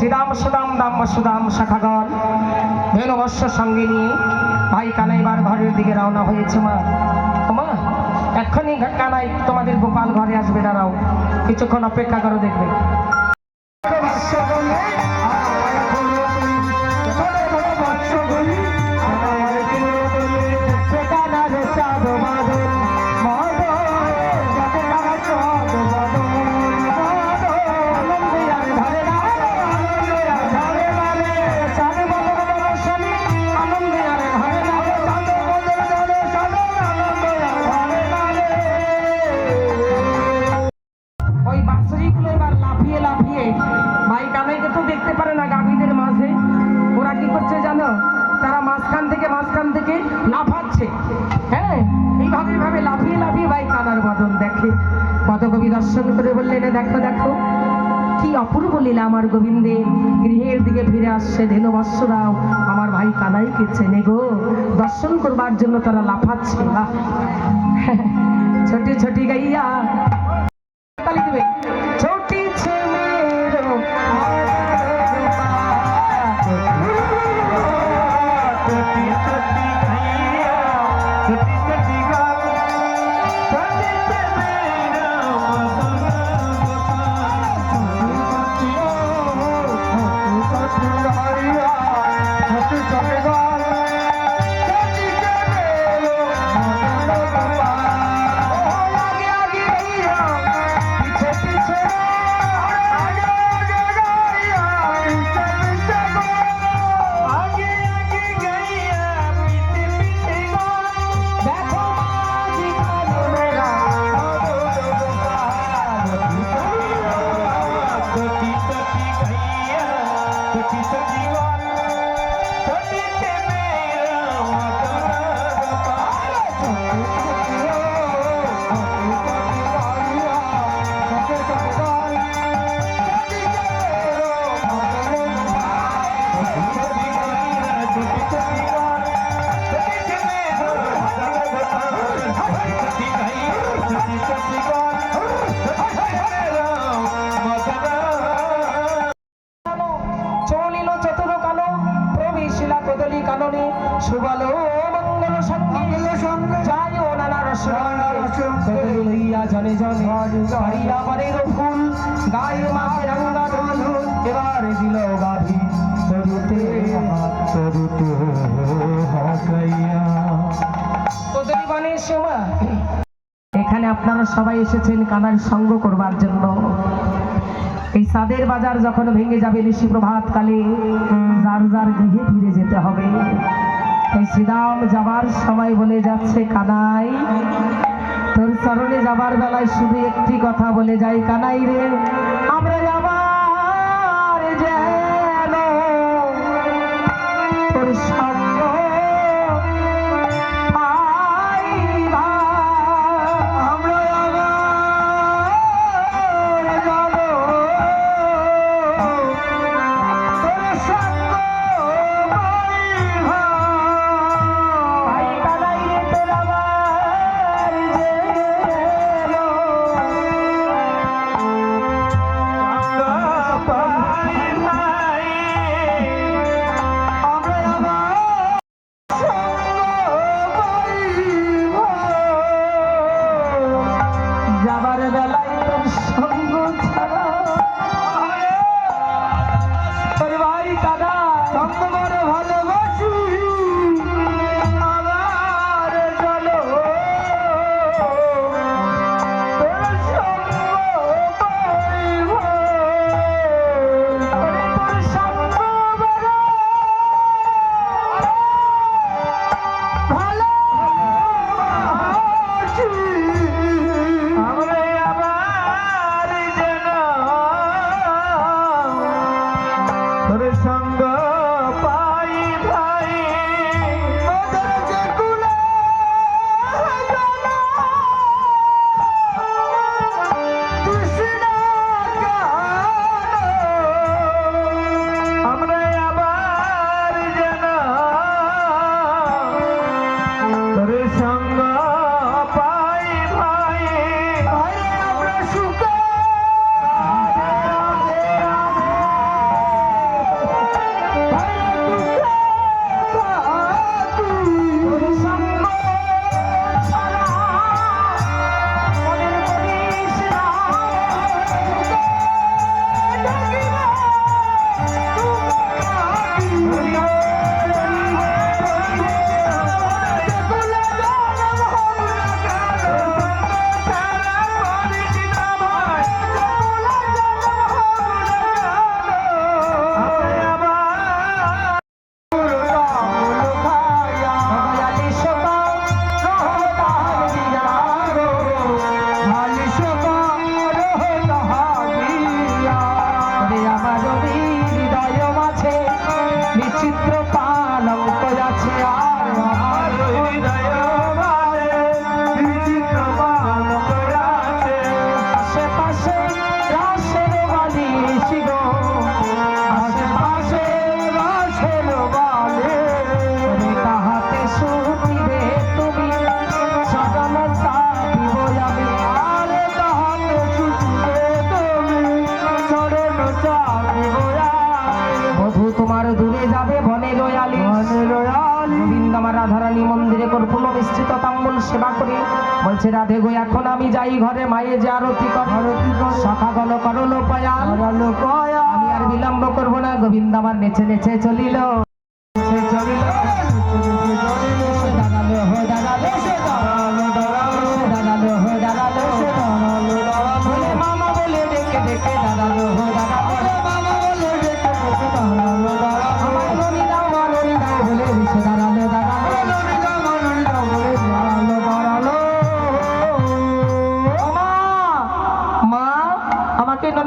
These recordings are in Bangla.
সুদাম দাম সুদাম শাখাগর ধেনুবস্য সঙ্গে নিয়ে ভাই কানাইবার ঘরের দিকে রওনা হয়েছে মা। মা, এক্ষুনি কানাই, তোমাদের গোপাল ঘরে আসবে, দাঁড়াও। কিছুক্ষণ অপেক্ষা করো, দেখবে। "এ দেখো দেখো। কি অপূর্ব লীলা আমার গোবিন্দে। গৃহের দিকে ফিরে আসছে ধেনুবৎসরাও আমার ভাই কানাইকে চেনে গো। দর্শন করবার জন্য তারা লাফাচ্ছে। ছোটি ছোটি গাইয়া এখানে আপনারা সবাই এসেছেন কানার সঙ্গ করবার জন্য। এই সাদের বাজার যখন ভেঙে যাবে ঋষি প্রভাত কালে যার যার গৃহে ফিরে যেতে হবে। এই শ্রীরাম যাবার সময় বলে যাচ্ছে, কানাই, তোর চরণে যাবার বেলায় শুধু একটি কথা বলে যাই, কানাই রে। তোর বধু তোমার দূরে যাবে বনে রয়ালি। গোবিন্দ আমার রাধারানী মন্দিরে কর্পূর মিশ্রিত তাম্বুল সেবা করে। বলছে রাধে গো এখন আমি যাই ঘরে মায়ে যে আরতি কর। সখা গল করল পয়াল। আমি আর বিলম্ব করব না। গোবিন্দ আমার নেচে নেচে চলিল। চলিল।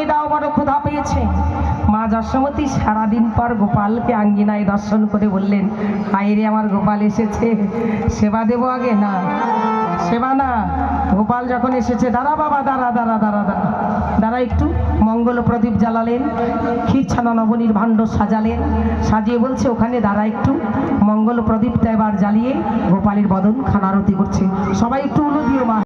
আমাকে দাও বড় ক্ষুধা পেয়েছে। মা যশোমতী সারাদিন পর গোপালকে আঙ্গিনায় দর্শন করে বললেন হাইরে আমার গোপাল এসেছে। সেবা দেবো আগে? না। সেবা না। গোপাল যখন এসেছে, দাঁড়া বাবা, দাঁড়া দাঁড়া দাঁড়া দাঁড়া। দাঁড়া একটু। মঙ্গল প্রদীপ জ্বালালেন ক্ষীর ছানা নবনীর ভাণ্ড সাজালেন, সাজিয়ে বলছে, ওখানে দাঁড়া একটু। মঙ্গল প্রদীপটা এবার জ্বালিয়ে গোপালের বদন খানারতি করছে। সবাই একটু উলু দিও মা।